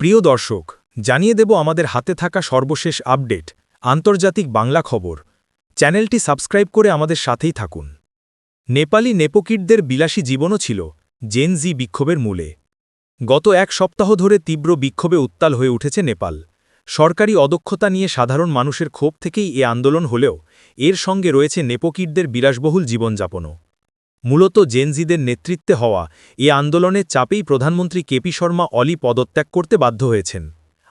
প্রিয় দর্শক, জানিয়ে দেব আমাদের হাতে থাকা সর্বশেষ আপডেট, আন্তর্জাতিক বাংলা খবর। চ্যানেলটি সাবস্ক্রাইব করে আমাদের সাথেই থাকুন। নেপালি নেপোকিটদের বিলাসী জীবনও ছিল জেন জি বিক্ষোভের মূলে। গত এক সপ্তাহ ধরে তীব্র বিক্ষোভে উত্তাল হয়ে উঠেছে নেপাল। সরকারি অদক্ষতা নিয়ে সাধারণ মানুষের ক্ষোভ থেকেই এ আন্দোলন হলেও এর সঙ্গে রয়েছে নেপোকিটদের বিলাসবহুল জীবনযাপনও। মূলত জেনজিদের নেতৃত্বে হওয়া এ আন্দোলনের চাপেই প্রধানমন্ত্রী কেপি শর্মা অলি পদত্যাগ করতে বাধ্য হয়েছেন।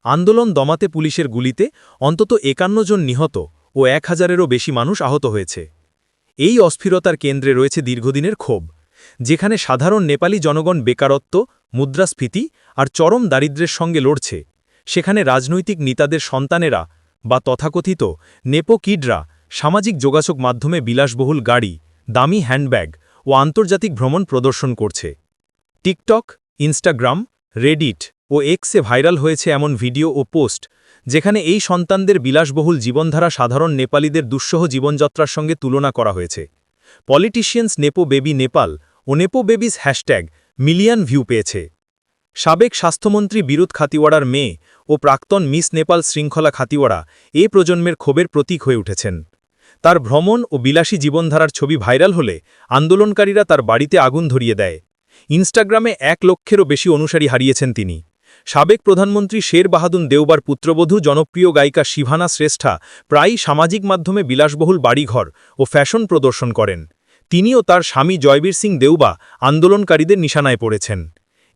আন্দোলন দমাতে পুলিশের গুলিতে অন্তত একান্ন জন নিহত ও এক হাজারেরও বেশি মানুষ আহত হয়েছে। এই অস্থিরতার কেন্দ্রে রয়েছে দীর্ঘদিনের ক্ষোভ, যেখানে সাধারণ নেপালি জনগণ বেকারত্ব, মুদ্রাস্ফীতি আর চরম দারিদ্র্যের সঙ্গে লড়ছে। সেখানে রাজনৈতিক নেতাদের সন্তানেরা বা তথাকথিত নেপো কিডরা সামাজিক যোগাযোগ মাধ্যমে বিলাসবহুল গাড়ি, দামি হ্যান্ডব্যাগ ও আন্তর্জাতিক ভ্রমণ প্রদর্শন করছে। টিকটক, ইনস্টাগ্রাম, রেডিট ও এক্সে ভাইরাল হয়েছে এমন ভিডিও ও পোস্ট, যেখানে এই সন্তানদের বিলাসবহুল জীবনধারা সাধারণ নেপালিদের দুঃসহ জীবনযাত্রার সঙ্গে তুলনা করা হয়েছে। পলিটিশিয়ানস নেপো বেবি নেপাল ও nepo babies hashtag million view পেয়েছে। সাবেক স্বাস্থ্যমন্ত্রী বিরুৎ খাতিওয়াড়ার মেয়ে ও প্রাক্তন মিস নেপাল শৃঙ্খলা খাতিওয়াড়া এ প্রজন্মের ক্ষোভের প্রতীক হয়ে উঠেছেন। তার ভ্রমণ ও বিলাসী জীবনধারার ছবি ভাইরাল হলে আন্দোলনকারীরা তার বাড়িতে আগুন ধরিয়ে দেয়। ইনস্টাগ্রামে এক লক্ষেরও বেশি অনুসারী হারিয়েছেন তিনি। সাবেক প্রধানমন্ত্রী শের বাহাদুন দেওবার পুত্রবধূ জনপ্রিয় গায়িকা শিভানা শ্রেষ্ঠা প্রায়ই সামাজিক মাধ্যমে বিলাসবহুল বাড়িঘর ও ফ্যাশন প্রদর্শন করেন। তিনিও তার স্বামী জয়বীর সিং দেউবা আন্দোলনকারীদের নিশানায় পড়েছেন।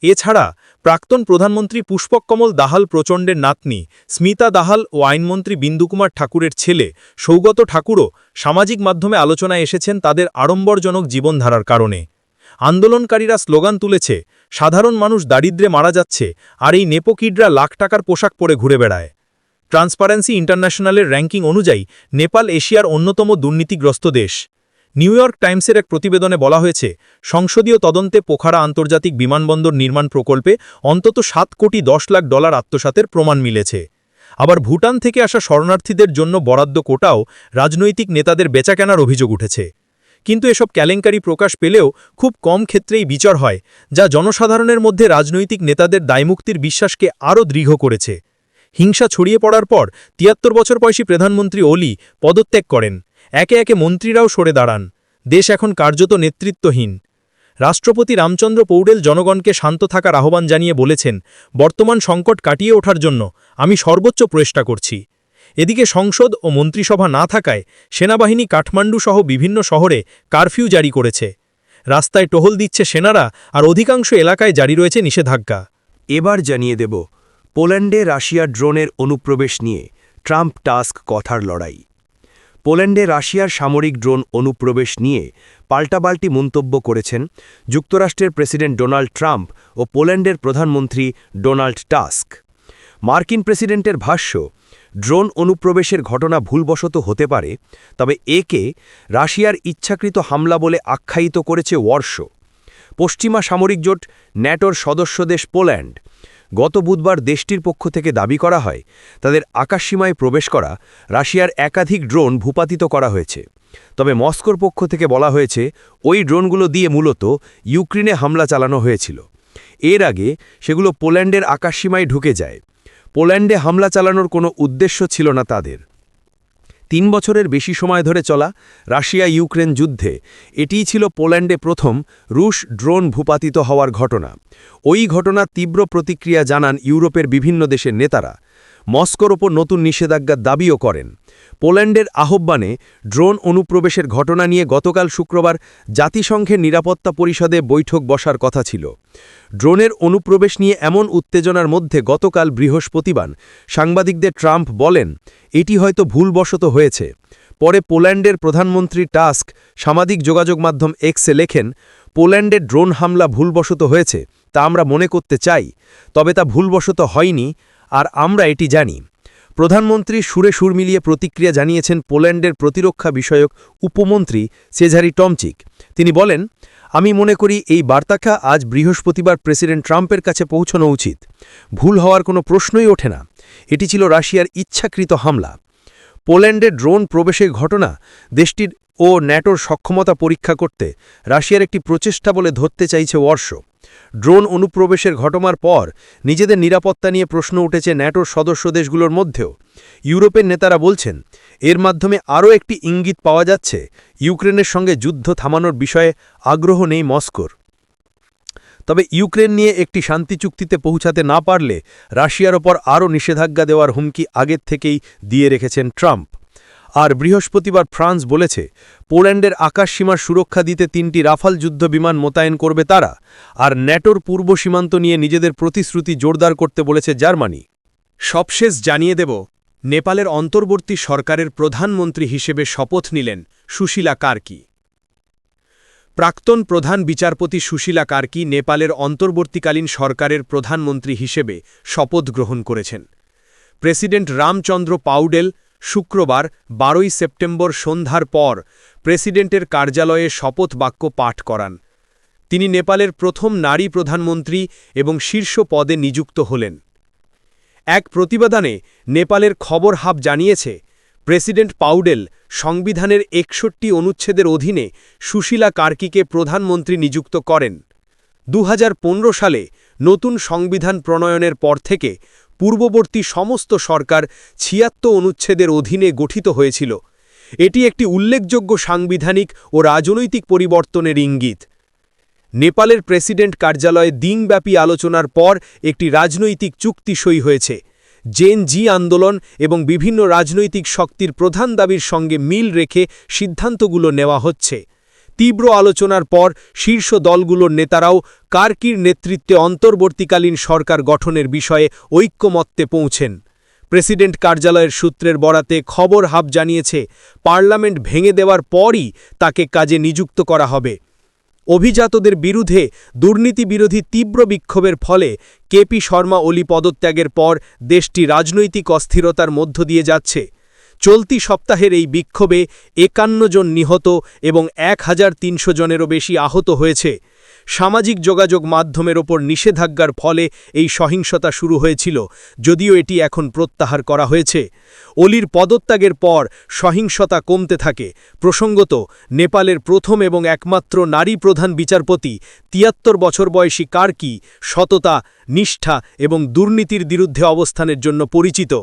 এছাড়া প্রাক্তন প্রধানমন্ত্রী পুষ্পকমল দাহাল প্রচণ্ডের নাতনি, স্মিতা দাহাল ও আইনমন্ত্রী বিন্দুকুমার ঠাকুরের ছেলে সৌগত ঠাকুরও সামাজিক মাধ্যমে আলোচনায় এসেছেন তাদের আড়ম্বরজনক জীবনধারার কারণে। আন্দোলনকারীরা স্লোগান তুলেছে, সাধারণ মানুষ দারিদ্রে মারা যাচ্ছে, আর এই নেপোকিডরা লাখ টাকার পোশাক পরে ঘুরে বেড়ায়। ট্রান্সপারেন্সি ইন্টারন্যাশনালের র্যাঙ্কিং অনুযায়ী, নেপাল এশিয়ার অন্যতম দুর্নীতিগ্রস্ত দেশ। নিউ ইয়র্ক টাইমসের এক প্রতিবেদনে বলা হয়েছে, সংসদীয় তদন্তে পোখারা আন্তর্জাতিক বিমানবন্দর নির্মাণ প্রকল্পে অন্তত সাত কোটি দশ লাখ ডলার আত্মসাতের প্রমাণ মিলেছে। আবার ভুটান থেকে আসা শরণার্থীদের জন্য বরাদ্দ কোটাও রাজনৈতিক নেতাদের বেচাকেনার অভিযোগ উঠেছে। কিন্তু এসব কেলেঙ্কারি প্রকাশ পেলেও খুব কম ক্ষেত্রেই বিচার হয়, যা জনসাধারণের মধ্যে রাজনৈতিক নেতাদের দায়মুক্তির বিশ্বাসকে আরও দৃঢ় করেছে। হিংসা ছড়িয়ে পড়ার পর, তিয়াত্তর বছর বয়সী প্রধানমন্ত্রী ওলি পদত্যাগ করেন। একে একে মন্ত্রীরাও সরে দাঁড়ান। দেশ এখন কার্যত নেতৃত্বহীন। রাষ্ট্রপতি রামচন্দ্র পৌডেল জনগণকে শান্ত থাকার আহ্বান জানিয়ে বলেছেন, বর্তমান সংকট কাটিয়ে ওঠার জন্য আমি সর্বোচ্চ প্রচেষ্টা করছি। এদিকে সংসদ ও মন্ত্রিসভা না থাকায় সেনাবাহিনী কাঠমান্ডু সহ বিভিন্ন শহরে কারফিউ জারি করেছে। রাস্তায় টহল দিচ্ছে সেনারা আর অধিকাংশ এলাকায় জারি রয়েছে নিষেধাজ্ঞা। এবার জানিয়ে দেব, পোল্যান্ডে রাশিয়ার ড্রোনের অনুপ্রবেশ নিয়ে ট্রাম্প টাস্ক কথার লড়াই। পোল্যান্ডে রাশিয়ার সামরিক ড্রোন অনুপ্রবেশ নিয়ে পাল্টাপাল্টি মন্তব্য করেছেন যুক্তরাষ্ট্রের প্রেসিডেন্ট ডোনাল্ড ট্রাম্প ও পোল্যান্ডের প্রধানমন্ত্রী ডোনাল্ড টাস্ক। মার্কিন প্রেসিডেন্টের ভাষ্য, ড্রোন অনুপ্রবেশের ঘটনা ভুলবশত হতে পারে, তবে একে রাশিয়ার ইচ্ছাকৃত হামলা বলে আখ্যায়িত করেছে ওয়ার্শ। পশ্চিমা সামরিক জোট, ন্যাটোর সদস্য দেশ পোল্যান্ড গত বুধবার দেশটির পক্ষ থেকে দাবি করা হয়, তাদের আকাশসীমায় প্রবেশ করা রাশিয়ার একাধিক ড্রোন ভূপাতিত করা হয়েছে। তবে মস্কোর পক্ষ থেকে বলা হয়েছে, ওই ড্রোনগুলো দিয়ে মূলত ইউক্রেনে হামলা চালানো হয়েছিল। এর আগে সেগুলো পোল্যান্ডের আকাশসীমায় ঢুকে যায়। পোল্যান্ডে হামলা চালানোর কোনো উদ্দেশ্য ছিল না তাদের। তিন বছরের বেশি সময় ধরে চলা রাশিয়া ইউক্রেন যুদ্ধে, এটিই ছিল পোল্যান্ডে প্রথম রুশ ড্রোন ভূপাতিত হওয়ার ঘটনা। ওই ঘটনার তীব্র প্রতিক্রিয়া জানান ইউরোপের বিভিন্ন দেশের নেতারা। মস্কোর ওপর নতুন নিষেধাজ্ঞার দাবিও করেন। পোল্যান্ডের আহ্বানে ড্রোন অনুপ্রবেশের ঘটনা নিয়ে গতকাল শুক্রবার জাতিসংঘের নিরাপত্তা পরিষদে বৈঠক বসার কথা ছিল। ড্রোনের অনুপ্রবেশ নিয়ে এমন উত্তেজনার মধ্যে গতকাল বৃহস্পতিবার সাংবাদিকদের ট্রাম্প বলেন, এটি হয়তো ভুলবশত হয়েছে। পরে পোল্যান্ডের প্রধানমন্ত্রী টাস্ক সামাজিক যোগাযোগ মাধ্যম এক্সে লেখেন, পোল্যান্ডে ড্রোন হামলা ভুলবশত হয়েছে, তা আমরা মনে করতে চাই, তবে তা ভুলবশত হয়নি। আর আমরা এটি জানি। প্রধানমন্ত্রী সুরে সুর মিলিয়ে প্রতিক্রিয়া জানিয়েছেন পোল্যান্ডের প্রতিরক্ষা বিষয়ক উপমন্ত্রী সেঝারি টমচিক। তিনি বলেন, আমি মনে করি এই বার্তাখা আজ বৃহস্পতিবার প্রেসিডেন্ট ট্রাম্পের কাছে পৌঁছানো উচিত। ভুল হওয়ার কোনো প্রশ্নই ওঠে না। এটি ছিল রাশিয়ার ইচ্ছাকৃত হামলা। পোল্যান্ডে ড্রোন প্রবেশের ঘটনা, দেশটির ও ন্যাটোর সক্ষমতা পরীক্ষা করতে রাশিয়ার একটি প্রচেষ্টা বলে ধরতে চাইছে ওয়ার্শ। ড্রোন অনুপ্রবেশের ঘটনার পর নিজেদের নিরাপত্তা নিয়ে প্রশ্ন উঠেছে ন্যাটোর সদস্য দেশগুলোর মধ্যেও। ইউরোপের নেতারা বলছেন, এর মাধ্যমে আরও একটি ইঙ্গিত পাওয়া যাচ্ছে ইউক্রেনের সঙ্গে যুদ্ধ থামানোর বিষয়ে আগ্রহ নেই মস্কোর। তবে ইউক্রেন নিয়ে একটি শান্তি চুক্তিতে পৌঁছাতে না পারলে রাশিয়ার ওপর আরও নিষেধাজ্ঞা দেওয়ার হুমকি আগের থেকেই দিয়ে রেখেছেন ট্রাম্প। আর বৃহস্পতিবার ফ্রান্স বলেছে, পোল্যান্ডের আকাশসীমার সুরক্ষা দিতে তিনটি রাফাল যুদ্ধ বিমান মোতায়েন করবে তারা, আর ন্যাটোর পূর্ব সীমান্ত নিয়ে নিজেদের প্রতিশ্রুতি জোরদার করতে বলেছে জার্মানি। সবশেষ জানিয়ে দেব, নেপালের অন্তর্বর্তী সরকারের প্রধানমন্ত্রী হিসেবে শপথ নিলেন সুশীলা কার্কি। প্রাক্তন প্রধান বিচারপতি সুশীলা কার্কি নেপালের অন্তর্বর্তীকালীন সরকারের প্রধানমন্ত্রী হিসেবে শপথ গ্রহণ করেছেন। প্রেসিডেন্ট রামচন্দ্র পাউডেল শুক্রবার, বারোই সেপ্টেম্বর সন্ধ্যার পর প্রেসিডেন্টের কার্যালয়ে শপথ বাক্য পাঠ করান। তিনি নেপালের প্রথম নারী প্রধানমন্ত্রী এবং শীর্ষ পদে নিযুক্ত হলেন। এক প্রতিবেদনে নেপালের খবর হাব জানিয়েছে, প্রেসিডেন্ট পাউডেল সংবিধানের একষট্টি অনুচ্ছেদের অধীনে সুশীলা কার্কিকে প্রধানমন্ত্রী নিযুক্ত করেন। দু হাজার পনেরো সালে নতুন সংবিধান প্রণয়নের পর থেকে পূর্ববর্তী সমস্ত সরকার ছিয়াত্তর অনুচ্ছেদের অধীনে গঠিত হয়েছিল। এটি একটি উল্লেখযোগ্য সাংবিধানিক ও রাজনৈতিক পরিবর্তনের ইঙ্গিত। নেপালের প্রেসিডেন্ট কার্যালয়ে দিনব্যাপী আলোচনার পর একটি রাজনৈতিক চুক্তি সই হয়েছে। জেন জি আন্দোলন এবং বিভিন্ন রাজনৈতিক শক্তির প্রধান দাবির সঙ্গে মিল রেখে সিদ্ধান্তগুলো নেওয়া হচ্ছে। তীব্র আলোচনার পর শীর্ষ দলগুলোর নেতারাও কার্কির নেতৃত্বে অন্তর্বর্তীকালীন সরকার গঠনের বিষয়ে ঐক্যমত্যে পৌঁছেন। প্রেসিডেন্ট কার্যালয়ের সূত্রের বরাতে খবর হাব জানিয়েছে, পার্লামেন্ট ভেঙে দেওয়ার পরই তাকে কাজে নিযুক্ত করা হবে। অভিজাতদের বিরুদ্ধে দুর্নীতি বিরোধী তীব্র বিক্ষোভের ফলে কেপি শর্মা ওলি পদত্যাগের পর দেশটি রাজনৈতিক অস্থিরতার মধ্য দিয়ে যাচ্ছে। চলতি সপ্তাহের এই বিক্ষোভে একান্ন জন নিহত এবং এক হাজার তিনশো জনেরও বেশি আহত হয়েছে। সামাজিক যোগাযোগ মাধ্যমের ওপর নিষেধাজ্ঞার ফলে এই সহিংসতা শুরু হয়েছিল, যদিও এটি এখন প্রত্যাহার করা হয়েছে। অলির পদত্যাগের পর সহিংসতা কমতে থাকে। প্রসঙ্গত, নেপালের প্রথম এবং একমাত্র নারী প্রধান বিচারপতি, তিয়াত্তর বছর বয়সী কার্কি সততা, নিষ্ঠা এবং দুর্নীতির বিরুদ্ধে অবস্থানের জন্য পরিচিত।